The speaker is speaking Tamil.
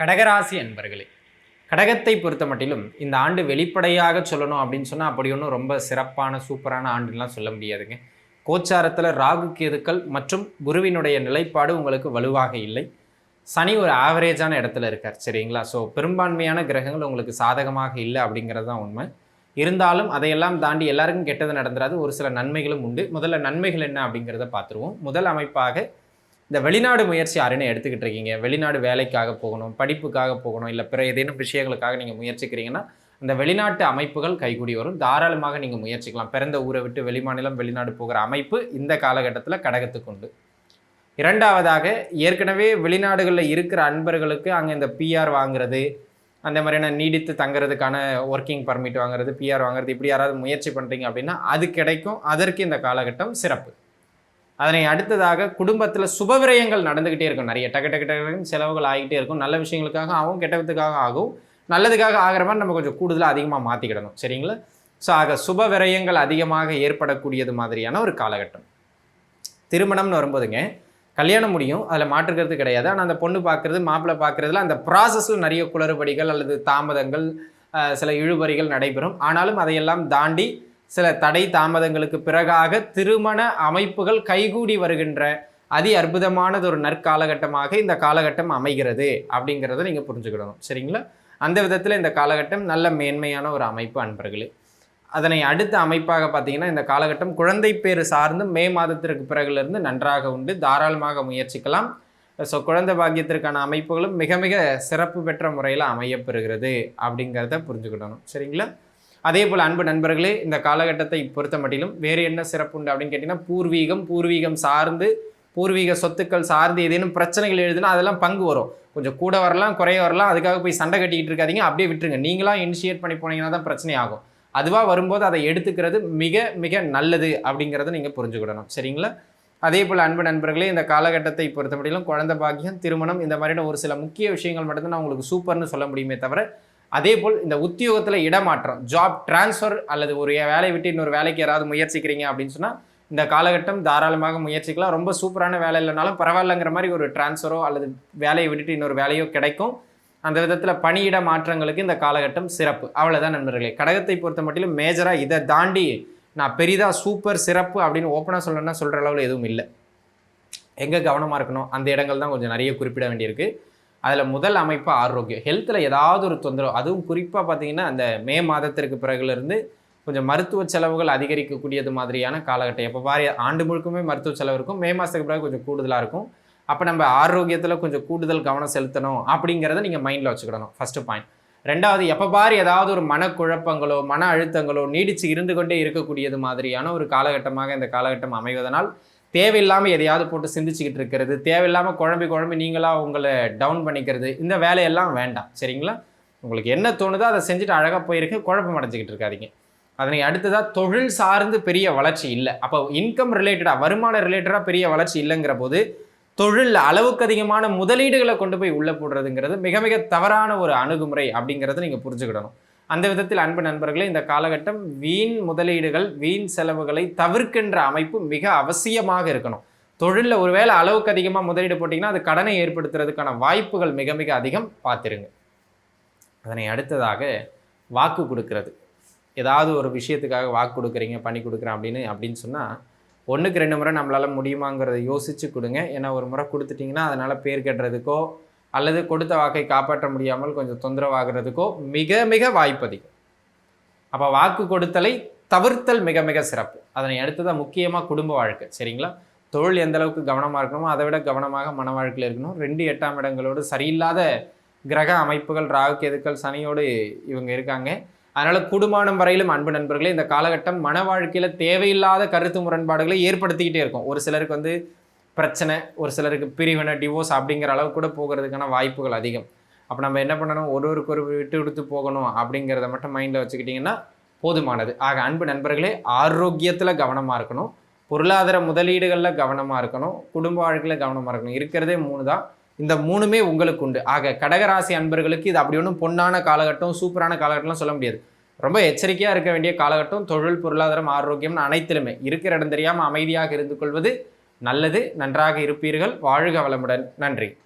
கடகராசி என்பர்களே கடகத்தை பொறுத்த மட்டிலும் இந்த ஆண்டு வெளிப்படையாக சொல்லணும் அப்படின்னு சொன்னால் அப்படி ஒன்றும் ரொம்ப சிறப்பான சூப்பரான ஆண்டுலாம் சொல்ல முடியாதுங்க. கோச்சாரத்தில் ராகு கேதுக்கள் மற்றும் குருவினுடைய நிலைப்பாடு உங்களுக்கு வலுவாக இல்லை. சனி ஒரு ஆவரேஜான இடத்துல இருக்கார் சரிங்களா? ஸோ பெரும்பான்மையான கிரகங்கள் உங்களுக்கு சாதகமாக இல்லை அப்படிங்கிறது தான் உண்மை. இருந்தாலும் அதையெல்லாம் தாண்டி எல்லாருக்கும் கெட்டது நடந்துராது ஒரு சில நன்மைகளும் உண்டு. முதல்ல நன்மைகள் என்ன அப்படிங்கிறத பார்த்துருவோம். முதல் அமைப்பாக இந்த வெளிநாடு முயற்சி யாருன்னு எடுத்துக்கிட்டு இருக்கீங்க? வெளிநாடு வேலைக்காக போகணும் படிப்புக்காக போகணும் இல்லை பிற ஏதேனும் விஷயங்களுக்காக நீங்கள் முயற்சிக்கிறீங்கன்னா அந்த வெளிநாட்டு அமைப்புகள் கைகூடி வரும் தாராளமாக நீங்கள் முயற்சிக்கலாம். பிறந்த ஊரை விட்டு வெளிமாநிலம் வெளிநாடு போகிற அமைப்பு இந்த காலகட்டத்தில் கடகத்துக்கு உண்டு. இரண்டாவதாக ஏற்கனவே வெளிநாடுகளில் இருக்கிற அன்பர்களுக்கு அங்கே இந்த பிஆர் வாங்குறது அந்த மாதிரியான நீடித்து தங்குறதுக்கான ஒர்க்கிங் பர்மிட் வாங்குறது பிஆர் வாங்குறது இப்படி யாராவது முயற்சி பண்ணுறீங்க அப்படின்னா அது கிடைக்கும். அதற்கு இந்த காலகட்டம் சிறப்பு. அதனை அடுத்ததாக குடும்பத்தில் சுபவிரயங்கள் நடந்துக்கிட்டே இருக்கும். நிறைய டக்கு டக்கு டக்குன்னு செலவுகள் ஆகிட்டே இருக்கும். நல்ல விஷயங்களுக்காக ஆகும் கெட்டதுக்காக ஆகும். நல்லதுக்காக ஆகிற மாதிரி நம்ம கொஞ்சம் கூடுதலாக அதிகமாக மாற்றிக்கிடணும் சரிங்களா? ஸோ ஆக சுப விரயங்கள் அதிகமாக ஏற்படக்கூடியது மாதிரியான ஒரு காலகட்டம். திருமணம்னு வரும்போதுங்க கல்யாணம் முடியும். அதில் மாற்றுக்கிறது கிடையாது. ஆனால் அந்த பொண்ணு பார்க்குறது மாப்பிள்ளை பார்க்குறதுல அந்த ப்ராசஸில் நிறைய குளறுபடிகள் அல்லது தாமதங்கள் சில இழுபறிகள் நடைபெறும். ஆனாலும் அதையெல்லாம் தாண்டி சில தடை தாமதங்களுக்கு பிறகாக திருமண அமைப்புகள் கைகூடி வருகின்ற அதி அற்புதமானது ஒரு நற்காலகட்டமாக இந்த காலகட்டம் அமைகிறது அப்படிங்கிறத நீங்கள் புரிஞ்சுக்கிடணும். சரிங்களா? அந்த விதத்தில் இந்த காலகட்டம் நல்ல மேன்மையான ஒரு அமைப்பு அன்பர்களே. அதனை அடுத்த அமைப்பாக பார்த்தீங்கன்னா இந்த காலகட்டம் குழந்தை பேர் சார்ந்து மே மாதத்திற்கு பிறகுலேருந்து நன்றாக உண்டு. தாராளமாக முயற்சிக்கலாம். ஸோ குழந்தை பாக்கியத்திற்கான அமைப்புகளும் மிக மிக சிறப்பு பெற்ற முறையில் அமையப்பெறுகிறது அப்படிங்கிறத புரிஞ்சுக்கிடணும். சரிங்களா? அதே போல் அன்பு நண்பர்களே இந்த காலகட்டத்தை பொறுத்த மட்டிலும் வேறு என்ன சிறப்பு உண்டு அப்படின்னு கேட்டிங்கன்னா பூர்வீகம் பூர்வீகம் சார்ந்து பூர்வீக சொத்துக்கள் சார்ந்து ஏதேனும் பிரச்சனைகள் எழுதுனா அதெல்லாம் பங்கு வரும். கொஞ்சம் கூட வரலாம் குறைய வரலாம் அதுக்காக போய் சண்டை கட்டிக்கிட்டு இருக்காதீங்க அப்படியே விட்டுருங்க. நீங்களாக இனிஷியேட் பண்ணி போனீங்கன்னா தான் பிரச்சனை ஆகும். அதுவாக வரும்போது அதை எடுத்துக்கிறது மிக மிக நல்லது அப்படிங்கிறத நீங்கள் புரிஞ்சுக்கிடணும். சரிங்களா? அதே போல் அன்பு நண்பர்களே இந்த காலகட்டத்தை பொறுத்தமட்டிலும் குழந்தை பாக்கியம் திருமணம் இந்த மாதிரியான ஒரு சில முக்கிய விஷயங்கள் மட்டும்தான் நான் உங்களுக்கு சூப்பர்னு சொல்ல முடியுமே தவிர அதே போல் இந்த உத்தியோகத்தில் இடமாற்றம் ஜாப் டிரான்ஸ்ஃபர் அல்லது ஒரு வேலையை விட்டு இன்னொரு வேலைக்கு யாராவது முயற்சிக்கிறீங்க அப்படின்னு சொன்னால் இந்த காலகட்டம் தாராளமாக முயற்சிக்கலாம். ரொம்ப சூப்பரான வேலை இல்லைனாலும் பரவாயில்லைங்கிற மாதிரி ஒரு டிரான்ஸ்ஃபரோ அல்லது வேலையை விட்டுட்டு இன்னொரு வேலையோ கிடைக்கும். அந்த விதத்தில் பணியிட மாற்றங்களுக்கு இந்த காலகட்டம் சிறப்பு. அவ்வளோதான் நண்பர்களே. கடகத்தை பொறுத்த மட்டிலும் மேஜராக இதை தாண்டி நான் பெரிதாக சூப்பர் சிறப்பு அப்படின்னு ஓப்பனாக சொல்லணும்னா சொல்கிற அளவில் எதுவும் இல்லை. எங்கே கவனமாக இருக்கணும்? அந்த இடங்கள் தான் கொஞ்சம் நிறைய குறிப்பிட வேண்டியிருக்கு. அதில் முதல் அமைப்பு ஆரோக்கியம். ஹெல்த்தில் ஏதாவது ஒரு தொந்தரவு அதுவும் குறிப்பாக பார்த்தீங்கன்னா அந்த மே மாதத்திற்கு பிறகுலேருந்து கொஞ்சம் மருத்துவ செலவுகள் அதிகரிக்கக்கூடியது மாதிரியான காலகட்டம். எப்போ பாரு ஆண்டு முழுக்குமே மருத்துவ செலவு இருக்கும். மே மாதத்துக்கு பிறகு கொஞ்சம் கூடுதலாக இருக்கும். அப்போ நம்ம ஆரோக்கியத்தில் கொஞ்சம் கூடுதல் கவனம் செலுத்தணும் அப்படிங்கிறத நீங்கள் மைண்டில் வச்சுக்கிடணும் ஃபஸ்ட்டு பாயிண்ட் ரெண்டாவது எப்போ பாரு ஏதாவது ஒரு மனக்குழப்பங்களோ மன அழுத்தங்களோ நீடித்து இருந்து கொண்டே இருக்கக்கூடியது மாதிரியான ஒரு காலகட்டமாக இந்த காலகட்டம் அமைவதனால் தேவையில்லாமல் எதையாவது போட்டு சிந்திச்சுக்கிட்டு இருக்கிறது தேவையில்லாமல் குழம்பி குழம்பி நீங்களாக உங்களை டவுன் பண்ணிக்கிறது இந்த வேலையெல்லாம் வேண்டாம். சரிங்களா? உங்களுக்கு என்ன தோணுதோ அதை செஞ்சுட்டு அழகாக போயிருக்கு குழப்பம் அடைஞ்சிக்கிட்டு இருக்காதீங்க. அதனை அடுத்ததாக தொழில் சார்ந்து பெரிய வளர்ச்சி இல்லை. அப்போ இன்கம் ரிலேட்டடாக வருமான ரிலேட்டடாக பெரிய வளர்ச்சி இல்லைங்கிற போது தொழில் அளவுக்கு அதிகமான முதலீடுகளை கொண்டு போய் உள்ளே போடுறதுங்கிறது மிக மிக தவறான ஒரு அணுகுமுறை அப்படிங்கிறத நீங்கள் புரிஞ்சுக்கிடணும். அந்த விதத்தில் அன்பு நண்பர்களே இந்த காலகட்டம் வீண் முதலீடுகள் வீண் செலவுகளை தவிர்க்கின்ற அமைப்பு மிக அவசியமாக இருக்கணும். தொழிலில் ஒருவேளை அளவுக்கு அதிகமாக முதலீடு போட்டிங்கன்னா அது கடனை ஏற்படுத்துறதுக்கான வாய்ப்புகள் மிக மிக அதிகம். பார்த்துருங்க. அதனை அடுத்ததாக வாக்கு கொடுக்கறது. ஏதாவது ஒரு விஷயத்துக்காக வாக்கு கொடுக்குறீங்க பண்ணி கொடுக்குறேன் அப்படின்னு அப்படின்னு சொன்னால் ஒன்றுக்கு ரெண்டு முறை நம்மளால் முடியுமாங்கிறத யோசித்து கொடுங்க. ஏன்னா ஒரு முறை கொடுத்துட்டிங்கன்னா அதனால் பேர் கட்டுறதுக்கோ அல்லது கொடுத்த வாக்கை காப்பாற்ற முடியாமல் கொஞ்சம் தொந்தரவாகிறதுக்கோ மிக மிக வாய்ப்பதிகம் அப்போ வாக்கு கொடுத்தலை தவிர்த்தல் மிக மிக சிறப்பு. அதனை அடுத்ததாக முக்கியமாக குடும்ப வாழ்க்கை சரிங்களா? தொழில் எந்த அளவுக்கு கவனமாக இருக்கணுமோ அதை விட கவனமாக மன வாழ்க்கையில் இருக்கணும். ரெண்டு எட்டாம் இடங்களோடு சரியில்லாத கிரக அமைப்புகள் ராகு கேதுக்கள் சனியோடு இவங்க இருக்காங்க. அதனால் கூடுமானம் வரையிலும் அன்பு நண்பர்களே இந்த காலகட்டம் மன வாழ்க்கையில் தேவையில்லாத கருத்து முரண்பாடுகளை ஏற்படுத்திக்கிட்டே இருக்கும். ஒரு சிலருக்கு வந்து பிரச்சனை ஒரு சிலருக்கு பிரிவினை டிவோர்ஸ் அப்படிங்கிற அளவு கூட போகிறதுக்கான வாய்ப்புகள் அதிகம். அப்போ நம்ம என்ன பண்ணணும்? ஒருவருக்கு ஒரு விட்டு கொடுத்து போகணும் அப்படிங்கிறத மட்டும் மைண்டில் வச்சுக்கிட்டிங்கன்னா போதுமானது. ஆக அன்பு நண்பர்களே ஆரோக்கியத்தில் கவனமாக இருக்கணும். பொருளாதார முதலீடுகளில் கவனமாக இருக்கணும். குடும்ப வாழ்க்கையில் கவனமாக இருக்கணும். இருக்கிறதே மூணு தான். இந்த மூணுமே உங்களுக்கு உண்டு. ஆக கடகராசி அன்பர்களுக்கு இது அப்படி ஒன்றும் பொன்னான காலகட்டம் சூப்பரான காலகட்டம்லாம் சொல்ல முடியாது. ரொம்ப எச்சரிக்கையாக இருக்க வேண்டிய காலகட்டம் தொழில் பொருளாதாரம் ஆரோக்கியம்னு அனைத்திலுமே. இருக்கிற இடம் தெரியாமல் அமைதியாக இருந்து கொள்வது நல்லது நன்றாக இருப்பீர்கள். வாழ்க வளமுடன். நன்றி.